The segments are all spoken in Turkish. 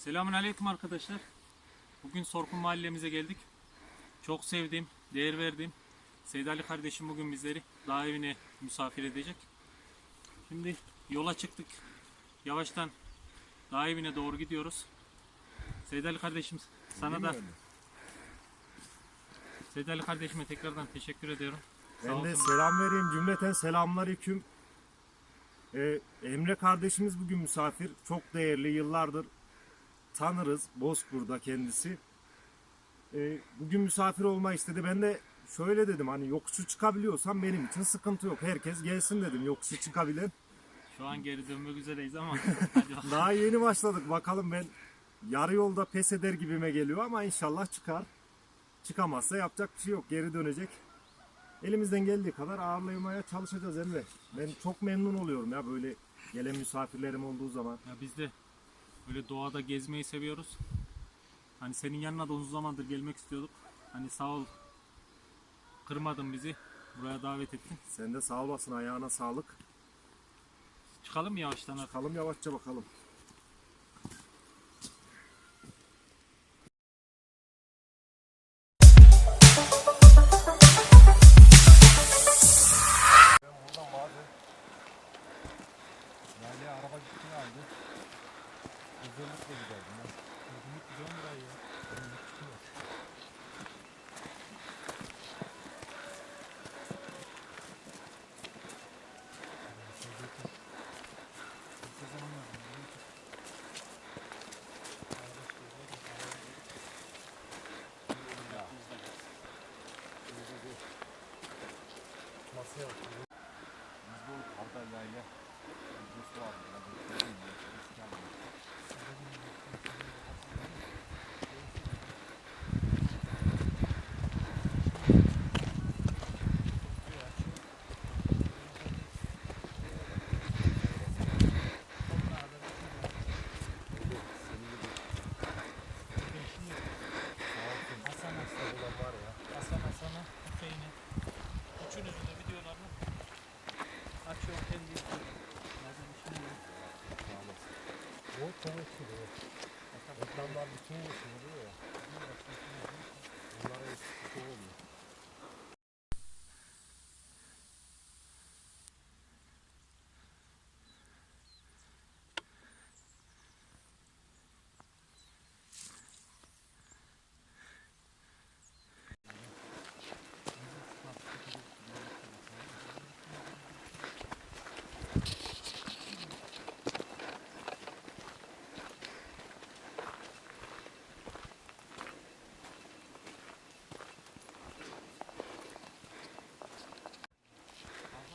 Selamun Aleyküm arkadaşlar. Bugün Sorkun mahallemize geldik. Çok sevdiğim, değer verdiğim Seyit Ali kardeşim bugün bizleri dağ evine misafir edecek. Şimdi yola çıktık. Yavaştan dağ evine doğru gidiyoruz. Seyit Ali kardeşim sana da Seyit Ali kardeşime tekrardan teşekkür ediyorum. Sağ Ben de olsun. selam vereyim cümleten selamünaleyküm. Ee, Emre kardeşimiz bugün misafir. Çok değerli yıllardır tanırız. Bozkur'da kendisi. Ee, bugün misafir olma istedi. Ben de şöyle dedim hani yokuşu çıkabiliyorsam benim için sıkıntı yok. Herkes gelsin dedim yokuşu çıkabilen. Şu an geri dönmek üzereyiz ama hadi bakalım. Daha yeni başladık bakalım ben yarı yolda pes eder gibime geliyor ama inşallah çıkar. Çıkamazsa yapacak bir şey yok geri dönecek. Elimizden geldiği kadar ağırlamaya çalışacağız Emre. Ben çok memnun oluyorum ya böyle gelen misafirlerim olduğu zaman. Ya biz de böyle doğada gezmeyi seviyoruz. Hani senin yanına da uzun zamandır gelmek istiyorduk. Hani sağ ol. Kırmadın bizi. Buraya davet ettin. Sen de sağ olasın ayağına sağlık. Çıkalım mı yavaştan artık? Bakalım yavaşça bakalım. Yani araba gitti aldı. Özellikle giderdim ben. Ümit gidiyorum burayı ya. Benim ümit gidiyor. Masaya oturuyor. Biz bu Antalya'yla videosu vardı. Ben de söyleyeyim ya. Eski anlamda. Hasan Hasan var ya. Hasan Hasan'a Hüseyin'e. Üçünüzün de videolarını açıyorum kendi izliyorum. Bazen işim yok. O çok etkili. Reklamlar bütün oluyor ya. Bunlara etkisi oluyor.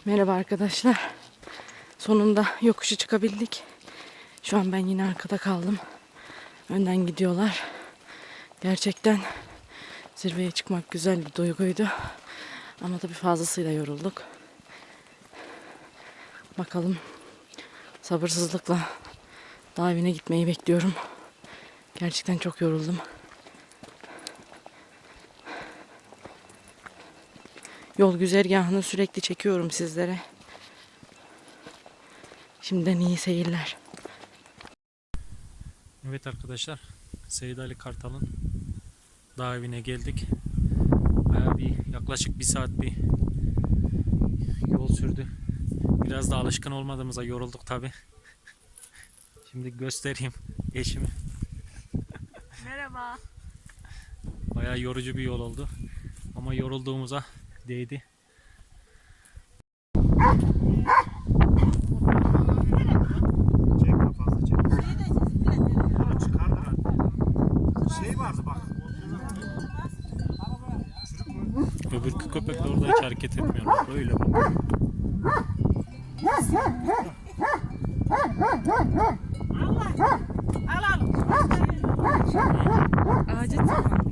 Merhaba arkadaşlar. Sonunda yokuşu çıkabildik. Şu an ben yine arkada kaldım. Önden gidiyorlar. Gerçekten zirveye çıkmak güzel bir duyguydu. Ama tabii fazlasıyla yorulduk. Bakalım sabırsızlıkla dağ evine gitmeyi bekliyorum. Gerçekten çok yoruldum. Yol güzergahını sürekli çekiyorum sizlere. Şimdiden iyi seyirler. Evet arkadaşlar. Seyit Ali Kartal'ın dağ evine geldik. Bayağı bir yaklaşık bir saat bir yol sürdü. Biraz da alışkın olmadığımıza yorulduk tabi. Şimdi göstereyim eşimi. Merhaba. Bayağı yorucu bir yol oldu. Ama yorulduğumuza değdi. Öbürkü köpek de orada hiç hareket etmiyor. Bak Böyle bak. Ağaca tırmandı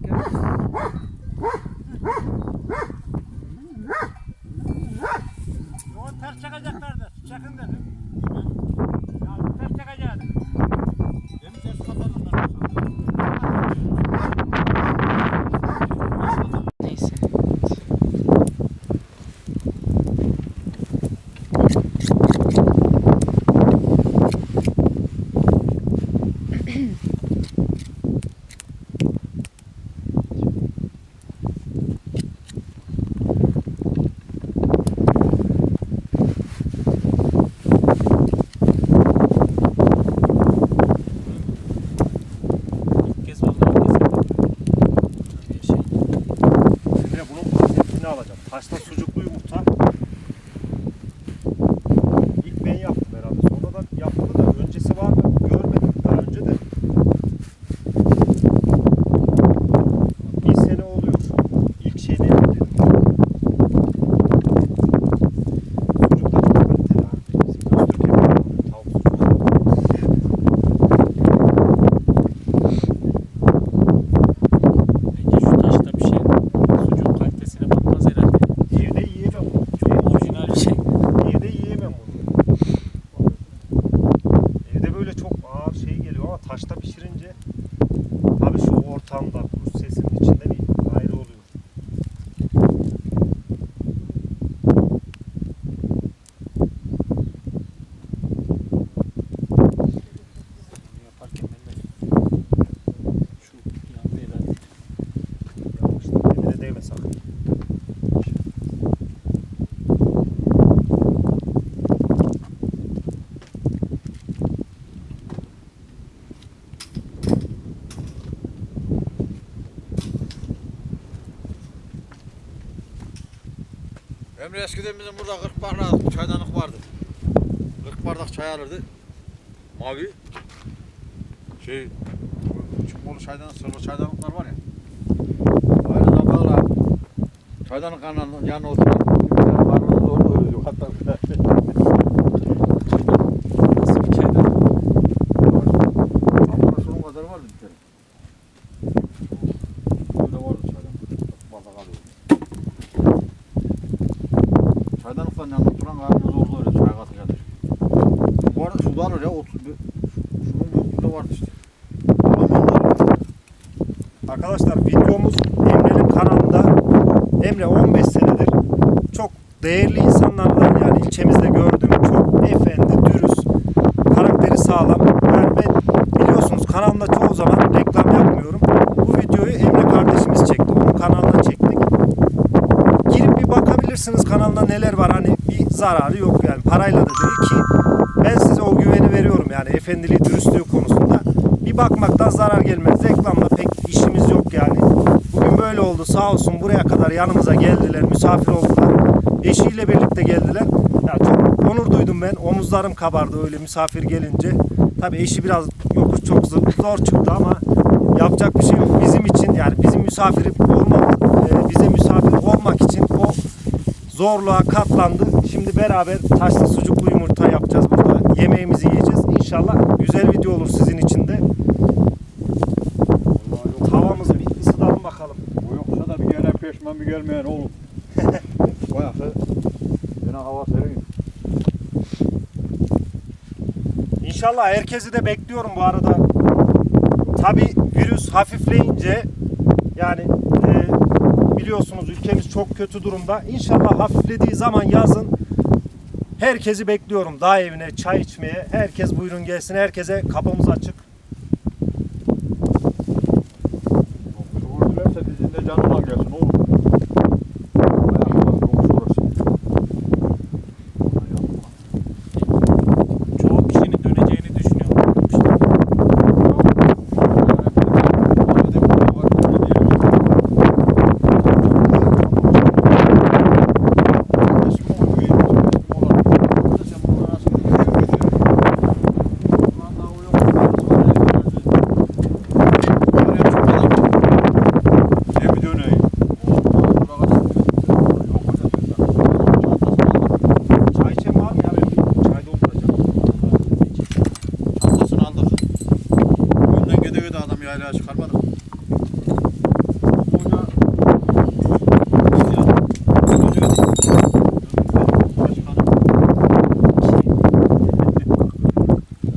taşta pişirince tabii şu ortamda kuş sesinin içinde bir eskiden bizim burada 40 bardak çaydanlık vardı. 40 bardak çay alırdı. Mavi. Şey, çıkmalı çaydanlık, sırlı çaydanlıklar var ya. Aynı zamanda çaydanlık yanına, yanına oturan bir tane karnımız orada ölüyor. Hatta bir tane. Nasıl bir çaydan? Ama şunun kadar var bir tane. Böyle vardı çaydanlık. 40 bardak alıyor. Çaydanlıkların yanında oturan karnımız orada öyle çay katacaklar. Bu arada şu da alır ya 30 bir. Şunun büyüklüğünde vardı işte. Aman da Arkadaşlar videomuz Emre'nin kanalında. Emre 15 senedir çok değerli insanlardan yani ilçemizde gördüğüm çok efendi, dürüst, karakteri sağlam. Yani ben biliyorsunuz kanalımda çoğu zaman reklam yapmıyorum. Bu videoyu Emre kardeşimiz çekti. Onun kanalına çektik. Girip bir bakabilirsiniz kanalda neler var. Hani bir zararı yok yani parayla da değil ki ben size o güveni veriyorum yani efendiliği, dürüstlüğü konusunda. Bir bakmaktan zarar gelmez. Reklamla pek işimiz yok yani. Bugün böyle oldu. Sağ olsun buraya kadar yanımıza geldiler, misafir oldular. Eşiyle birlikte geldiler. Ya çok onur duydum ben. Omuzlarım kabardı öyle misafir gelince. Tabii eşi biraz yokuş çok zor çıktı ama yapacak bir şey yok. Bizim için yani bizim misafir olmak, e, bize misafir olmak için o zorluğa katlandı. Şimdi beraber taşlı sucuklu yumurta yapacağız burada. Yemeğimizi yiyeceğiz. İnşallah güzel video olur sizin için de. Vallahi yok. Tavamızı bir ısıtalım bakalım. Bu yoksa da bir gelen peşman bir gelmeyen olur. Bayaksa yine hava serin. İnşallah herkesi de bekliyorum bu arada. Tabi virüs hafifleyince yani e, biliyorsunuz ülkemiz çok kötü durumda. İnşallah hafiflediği zaman yazın herkesi bekliyorum. Dağ evine çay içmeye. Herkes buyurun gelsin. Herkese kapımız açık. Yoksa dilerse dizinde canına gelsin oğlum. Bayaksa yoksa orası. Ona yapma. Çoğu kişinin döneceğini düşünüyorum. İşte Çay içen var mı ya? Ben çay dolduracağım. Çantasını aldık. Önden gide gide adam yaylaya çıkarmadık. Hoca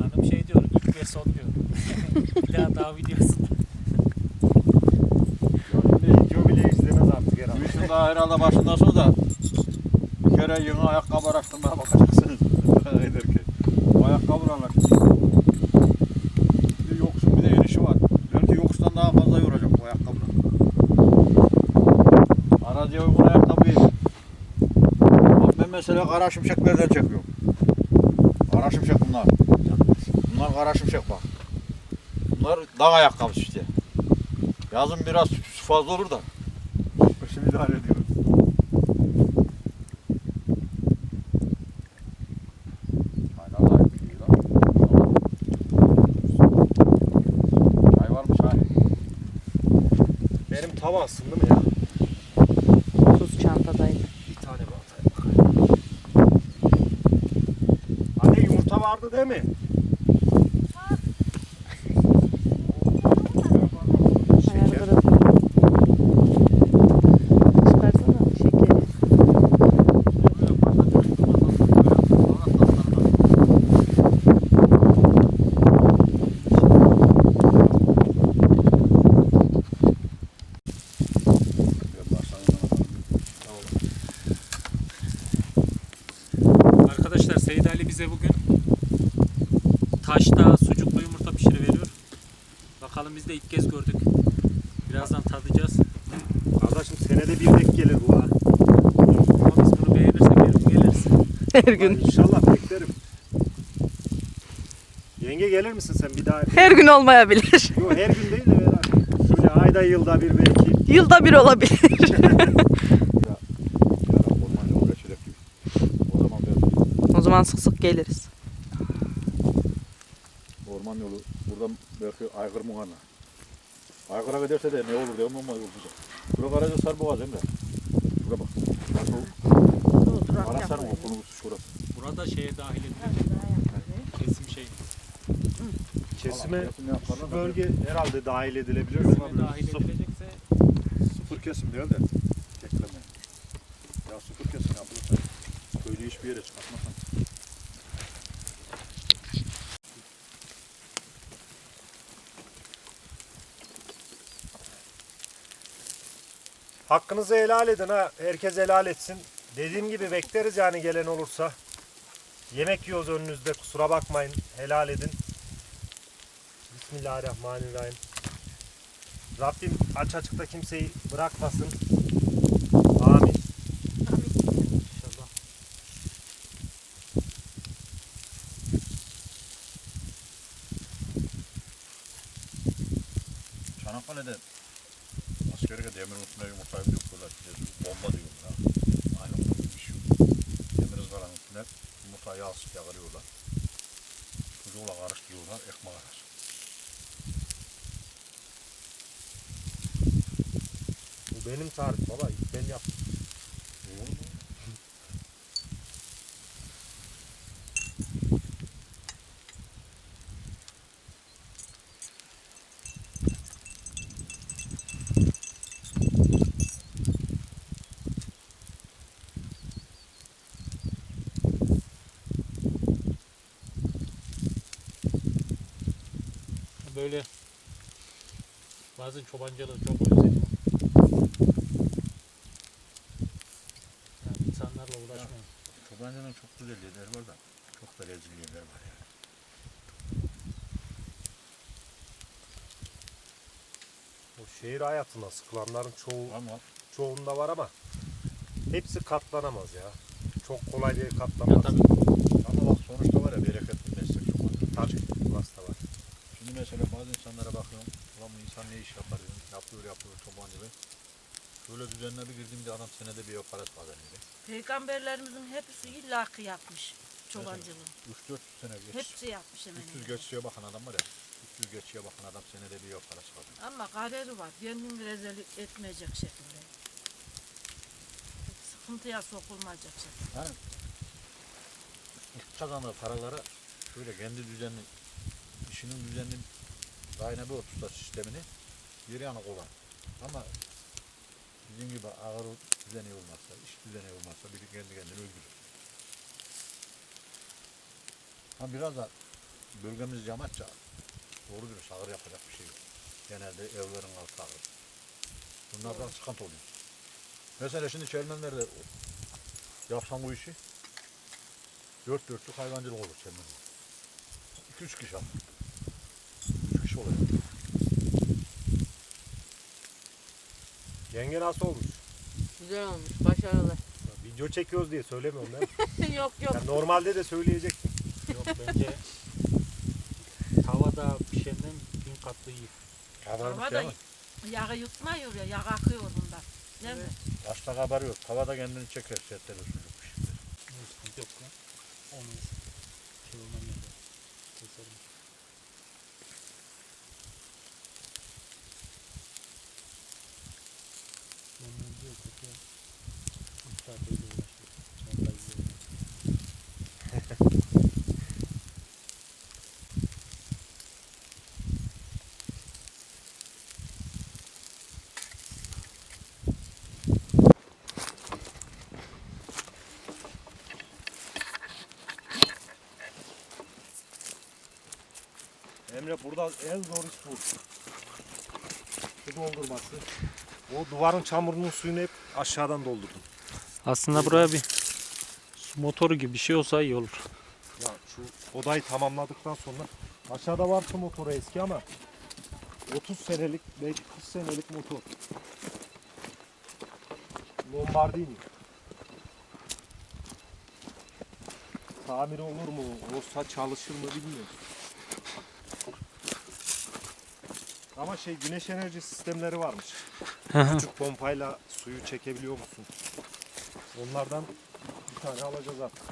hanım şey diyor ilk ve son diyor. bir daha daha videosunda. Video bile izlemez artık herhalde. Bu işin daha herhalde başından sonra da kere yeni ayakkabı araştırmaya bakacaksınız. Bu ayakkabı araştırma. Bir yoksun bir de enişi var. Belki yokuştan daha fazla yoracak bu ayakkabı. Araziye uygun ayakkabıyı. Bak ben mesela kara şimşeklerden çekiyorum. Kara şimşek bunlar. Bunlar kara şimşek bak. Bunlar dağ ayakkabısı işte. Yazın biraz fazla olur da. Kışı idare ediyoruz. Aynen lan, iyi lan. Çay var mı çay? Tava ısındı mı ya? Tuz çantadaydı. Bir tane mi atayım bakayım. Anne yumurta vardı değil mi? Tadacağız. Kardeşim senede bir denk gelir bu ha. Ama biz bunu beğenirsek her gün geliriz. Her gün. İnşallah beklerim. Yenge gelir misin sen bir daha? Her gün olmayabilir. Yok her gün değil de. Böyle ayda yılda bir belki. Yılda bir olabilir. Yarın orman yolu geçecek gibi. O zaman ben O zaman sık sık geliriz. orman yolu buradan belki aygır muğana. Aygır'a giderse de ne olur diyorum ama olacak. Bura Karaca Sarboğaz Emre. Şura bak. Şu Arasar'ın okulumuz şurası. Burada şeye dahil edilecek. Kesim şey. Kesime şu da bölge herhalde dahil edilebilir. Kesime dahil edilecekse Sıfır kesim değil de tekleme. Ya sıfır kesim yapılırsa köylü hiçbir yere çıkartmasan. Hakkınızı helal edin ha. Herkes helal etsin. Dediğim gibi bekleriz yani gelen olursa. Yemek yiyoruz önünüzde kusura bakmayın. Helal edin. Bismillahirrahmanirrahim. Rabbim aç açıkta kimseyi bırakmasın. Demir üstüne yumurtayı döküyorlar. Bomba diyorlar. Aynı onun gibi bir şey. Demir ızgaranın üstüne yumurtayı yağ sık yağırıyorlar. Sucukla karıştırıyorlar ekmek arası. Bu benim tarif baba. İlk ben yaptım. Böyle bazen çobancılığı çok özledim. Yani insanlarla uğraşmam. Çobancının çok güzel yerleri var da çok da rezil yerler var yani. O şehir hayatına sıkılanların çoğu Ama çoğunda var ama hepsi katlanamaz ya. Çok kolay bir Ya katlanmaz. tabii ama bak sonuçta var ya bereketli meslek çobancı. Tabii. Burası da var. Mesela bazı insanlara bakıyorum. Ulan bu insan ne iş yapar diyorum. Yapıyor yapıyor çobancılığı. Şöyle düzenine bir girdiğimde adam senede bir ev parası kazanıyor. Peygamberlerimizin hepsi illaki yapmış çobancılığı. 3-4 sene geç. Hepsi yapmış hemen. 300 hemen. geçiye bakan adam var ya. 300 geçiye bakan adam senede bir ev parası kazanıyor. Ama kaderi var. Kendini rezil etmeyecek şekilde. Sıkıntıya sokulmayacak şekilde. Yani kazandığı paralara şöyle kendi düzenli, işinin düzenli bir otursa sistemini geri yana kolay. Ama bizim gibi ağır düzeni olmazsa, iş düzeni olmazsa biri kendi kendini öldürür. Ha biraz da bölgemiz yamaçça doğru dürüst ağır yapacak bir şey yok. Genelde evlerin altı ağır. Bunlardan sıkıntı oluyor. Mesela şimdi çelmenlerde yapsam bu işi dört dörtlük hayvancılık olur çelmende. İki üç kişi al. Kişi oluyor. Yenge nasıl olmuş? Güzel olmuş, başarılı. Ya Video çekiyoruz diye söylemiyorum ben. yok yok. Ya normalde de söyleyecektim. yok bence tavada pişenden bin katlı iyi. Kabarmış Tavada ya. yağı yutmuyor ya. Yağ akıyor bunda. Değil mi? Başta kabarıyor. Tavada kendini çeker setleri sucuk pişirir. Ne sıkıntı yok lan. Onu şey olmam ya. Keserim. Ondan diyor kötü. Üç saat öyle uğraşıyor. Çanta izliyor. Burada en zor iş bu. Su doldurması. O duvarın çamurunun suyunu hep aşağıdan doldurdum. Aslında buraya bir su motoru gibi bir şey olsa iyi olur. Ya şu odayı tamamladıktan sonra aşağıda varsa motoru eski ama 30 senelik belki 40 senelik motor. Lombardini. Tamir olur mu? Olsa çalışır mı bilmiyorum. Ama şey güneş enerji sistemleri varmış. Küçük pompayla suyu çekebiliyor musun? Onlardan bir tane alacağız artık.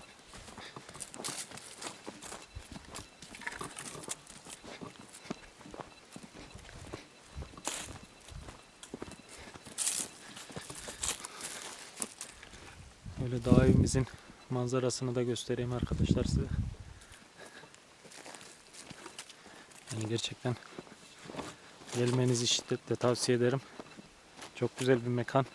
Böyle dağ evimizin manzarasını da göstereyim arkadaşlar size. Yani gerçekten gelmenizi şiddetle tavsiye ederim. Çok güzel bir mekan.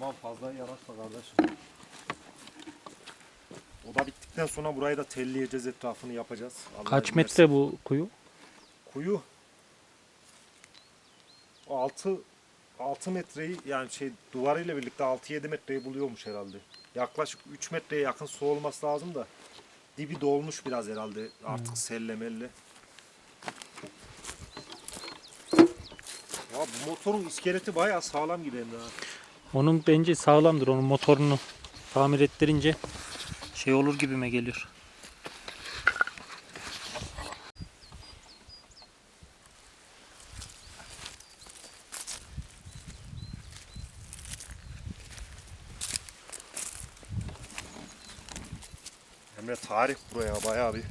Aman fazla yanaşma kardeşim. Oda bittikten sonra burayı da telleyeceğiz etrafını yapacağız. Allah Kaç metre bu kuyu? Kuyu 6 6 metreyi yani şey duvarıyla birlikte 6-7 metreyi buluyormuş herhalde. Yaklaşık 3 metreye yakın su olması lazım da dibi dolmuş biraz herhalde artık selle melle. Ya bu motorun iskeleti bayağı sağlam gibi Emre ha. Onun bence sağlamdır. Onun motorunu tamir ettirince şey olur gibime geliyor. Emre tarih buraya bayağı bir.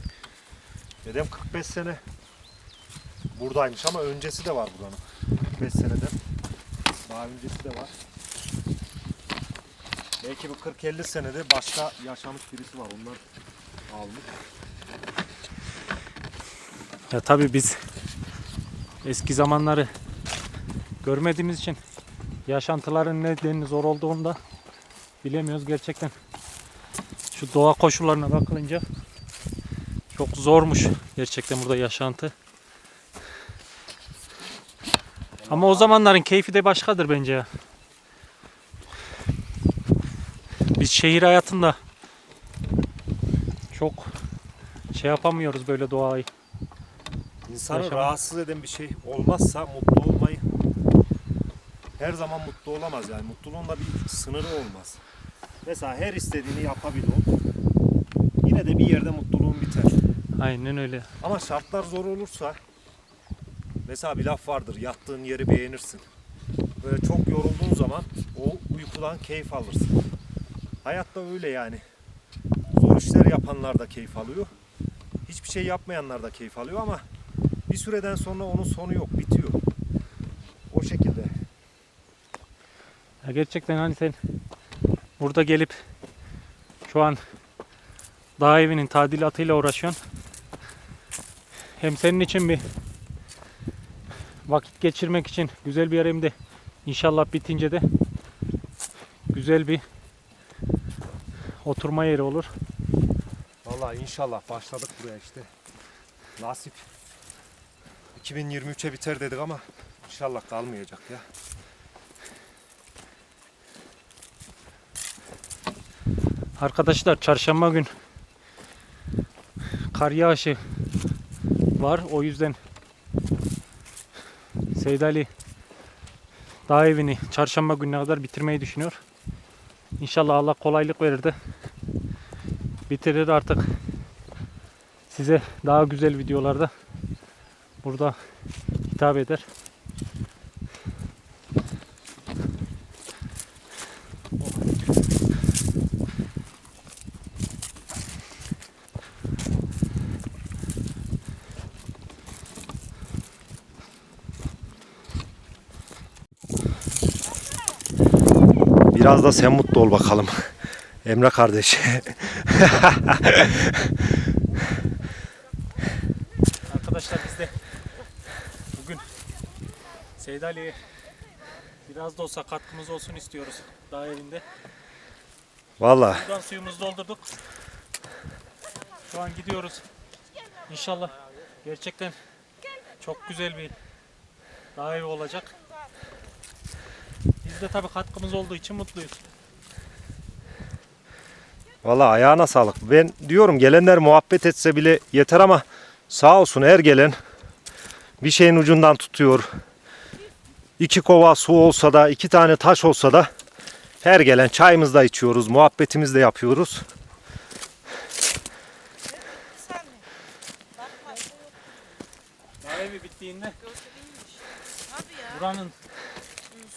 Dedem 45 sene buradaymış ama öncesi de var buranın. 45 seneden. Daha öncesi de var. Belki bu 40-50 senede başka yaşamış birisi var. Onlar almış. Ya tabii biz eski zamanları görmediğimiz için yaşantıların nedeninin zor olduğunu da bilemiyoruz gerçekten. Şu doğa koşullarına bakılınca çok zormuş gerçekten burada yaşantı. Ama o zamanların keyfi de başkadır bence ya. Biz şehir hayatında çok şey yapamıyoruz böyle doğayı. İnsanı Yaşamak. rahatsız eden bir şey olmazsa mutlu olmayı her zaman mutlu olamaz yani. Mutluluğun da bir sınırı olmaz. Mesela her istediğini yapabilir o. Yine de bir yerde mutluluğun biter. Aynen öyle. Ama şartlar zor olursa mesela bir laf vardır yattığın yeri beğenirsin. Böyle çok yorulduğun zaman o uykudan keyif alırsın. Hayatta öyle yani. Zor işler yapanlar da keyif alıyor. Hiçbir şey yapmayanlar da keyif alıyor ama bir süreden sonra onun sonu yok, bitiyor. O şekilde. Ya gerçekten hani sen burada gelip şu an dağ evinin tadilatıyla uğraşıyorsun. Hem senin için bir vakit geçirmek için güzel bir yer hem de inşallah bitince de güzel bir oturma yeri olur. Vallahi inşallah başladık buraya işte. Nasip. 2023'e biter dedik ama inşallah kalmayacak ya. Arkadaşlar çarşamba gün kar yağışı var. O yüzden Seyit Ali dağ evini çarşamba gününe kadar bitirmeyi düşünüyor. İnşallah Allah kolaylık verir de bitirir artık size daha güzel videolarda burada hitap eder. Biraz da sen mutlu ol bakalım. Emre kardeş. Arkadaşlar biz de bugün Seyit Ali'ye biraz da olsa katkımız olsun istiyoruz dağ evinde. Vallahi Buradan suyumuzu doldurduk. Şu an gidiyoruz. İnşallah gerçekten çok güzel bir dağ evi olacak. Biz de tabii katkımız olduğu için mutluyuz. Vallahi ayağına sağlık. Ben diyorum gelenler muhabbet etse bile yeter ama sağ olsun her gelen bir şeyin ucundan tutuyor. İki kova su olsa da iki tane taş olsa da her gelen çayımızı da içiyoruz, muhabbetimizi de yapıyoruz. Evi bittiğinde buranın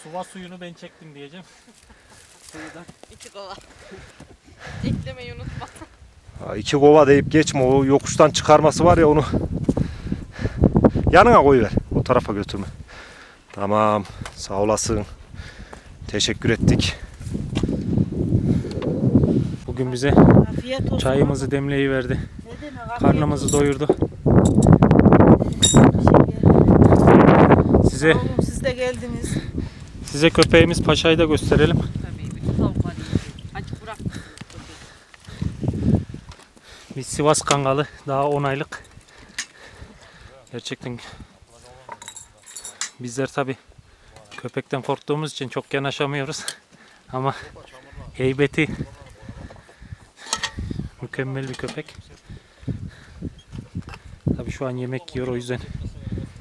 suva suyunu ben çektim diyeceğim. Suyu da İki kova. Eklemeyi unutma. Ha, İki kova deyip geçme o yokuştan çıkarması var ya onu yanına koyuver. O tarafa götürme. Tamam sağ olasın. Teşekkür ettik. Bugün bize çayımızı demek afiyet Karnımızı doyurdu. Size olsun. Siz de geldiniz. size köpeğimiz Paşa'yı da gösterelim. Tabii bütün tavukları yiyor. Açık bırak. Bir Sivas Kangalı daha 10 aylık. Gerçekten bizler tabi köpekten korktuğumuz için çok yanaşamıyoruz. Ama heybeti mükemmel bir köpek. Tabi şu an yemek yiyor o yüzden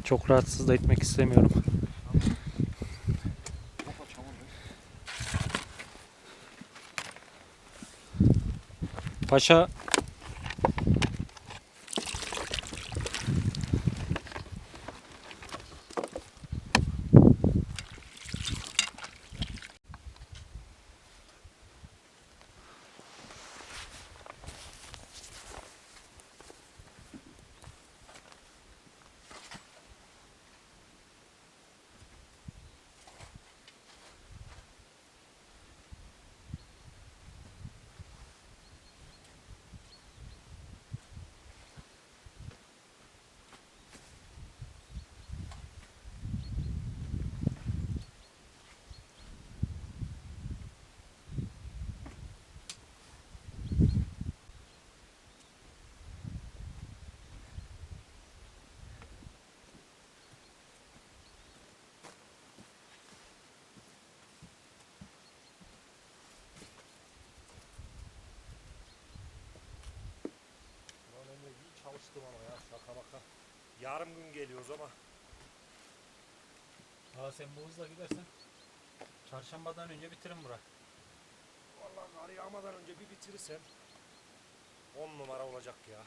çok rahatsız da etmek istemiyorum. Paşa Çalıştım ama ya şaka baka. Yarım gün geliyoruz ama. Aa sen bu hızla gidersen çarşambadan önce bitirin bura. Vallahi kar yağmadan önce bir bitirirsem 10 numara olacak ya.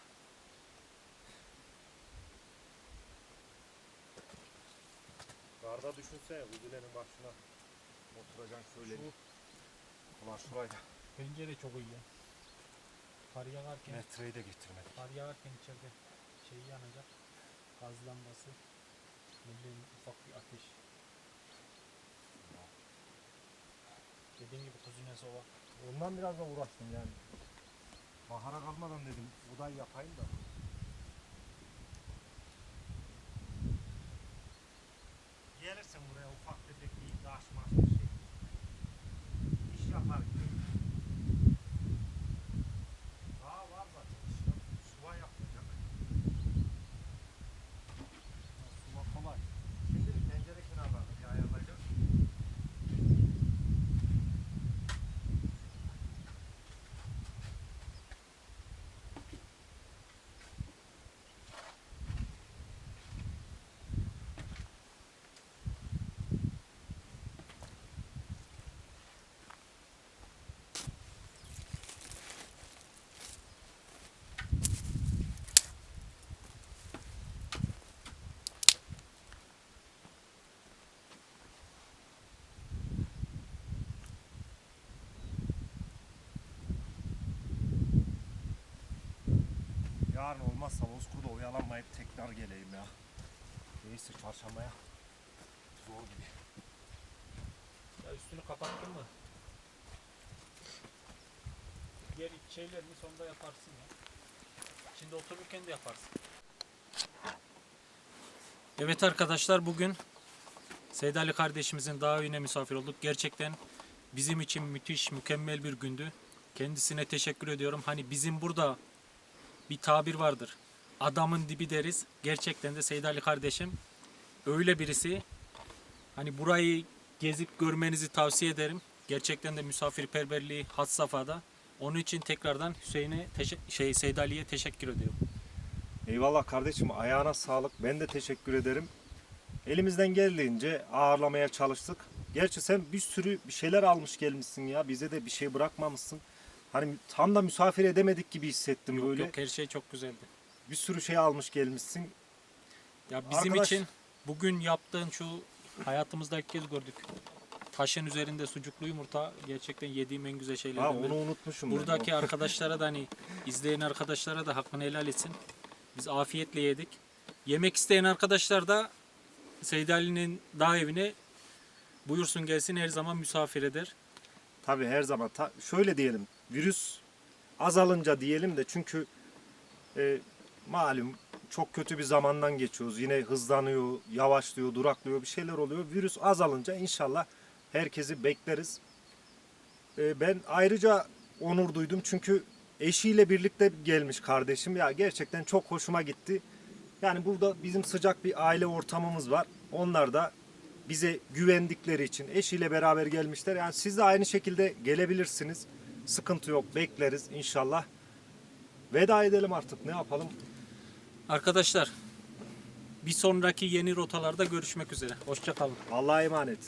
Karda düşünsene Udule'nin başına oturacaksın şöyle. Şu Ulan şurayı da pencere çok iyi ya. Kar yağarken, metreyi de getirmedik. kar yağarken içeride şey yanacak. Gaz lambası. Milli ufak bir ateş. Dediğim gibi kuzine sova. Ondan biraz da uğraştım yani. Bahara kalmadan dedim buğday yapayım da. Gelirsin buraya ufak tefek bir taş maş bir şey. İş yapar gibi. Daha var zaten iş yap. Suva yapılacak. Suva kolay. Şimdi bir pencere kenarlarını bir ayarlayacağım. Yarın olmazsa Bozkur'da oyalanmayıp tekrar geleyim ya. Neyse çarşambaya. Zor gibi. Ya üstünü kapattın mı? diğer şeylerini sonunda yaparsın ya. Şimdi otururken de yaparsın. Evet arkadaşlar bugün Seyit Ali kardeşimizin daha evine misafir olduk. Gerçekten bizim için müthiş, mükemmel bir gündü. Kendisine teşekkür ediyorum. Hani bizim burada bir tabir vardır. Adamın dibi deriz. Gerçekten de Seyit Ali kardeşim öyle birisi. Hani burayı gezip görmenizi tavsiye ederim. Gerçekten de misafirperverliği had safhada. Onun için tekrardan Hüseyin'e şey Seyit Ali'ye teşekkür ediyorum. Eyvallah kardeşim ayağına sağlık. Ben de teşekkür ederim. Elimizden geldiğince ağırlamaya çalıştık. Gerçi sen bir sürü bir şeyler almış gelmişsin ya. Bize de bir şey bırakmamışsın. Hani tam da misafir edemedik gibi hissettim Yok böyle. yok her şey çok güzeldi. Bir sürü şey almış gelmişsin. Ya bizim Arkadaş- için bugün yaptığın şu hayatımızda ilk kez gördük. Taşın üzerinde sucuklu yumurta gerçekten yediğim en güzel Ha şeylerden biri. onu unutmuşum ben. Buradaki arkadaşlara da hani izleyen arkadaşlara da hakkını helal etsin. Biz afiyetle yedik. Yemek isteyen arkadaşlar da Seyit Ali'nin dağ evine buyursun gelsin her zaman misafir eder. Tabii her zaman. Ta- şöyle diyelim. Virüs azalınca diyelim de çünkü e, malum çok kötü bir zamandan geçiyoruz. Yine hızlanıyor, yavaşlıyor, duraklıyor bir şeyler oluyor. Virüs azalınca inşallah herkesi bekleriz. E, ben ayrıca onur duydum çünkü eşiyle birlikte gelmiş kardeşim. Ya gerçekten çok hoşuma gitti. Yani burada bizim sıcak bir aile ortamımız var. Onlar da bize güvendikleri için eşiyle beraber gelmişler. Yani siz de aynı şekilde gelebilirsiniz. Sıkıntı yok. Bekleriz inşallah. Veda edelim artık. Ne yapalım? Arkadaşlar bir sonraki yeni rotalarda görüşmek üzere. Hoşçakalın. Allah'a emanet.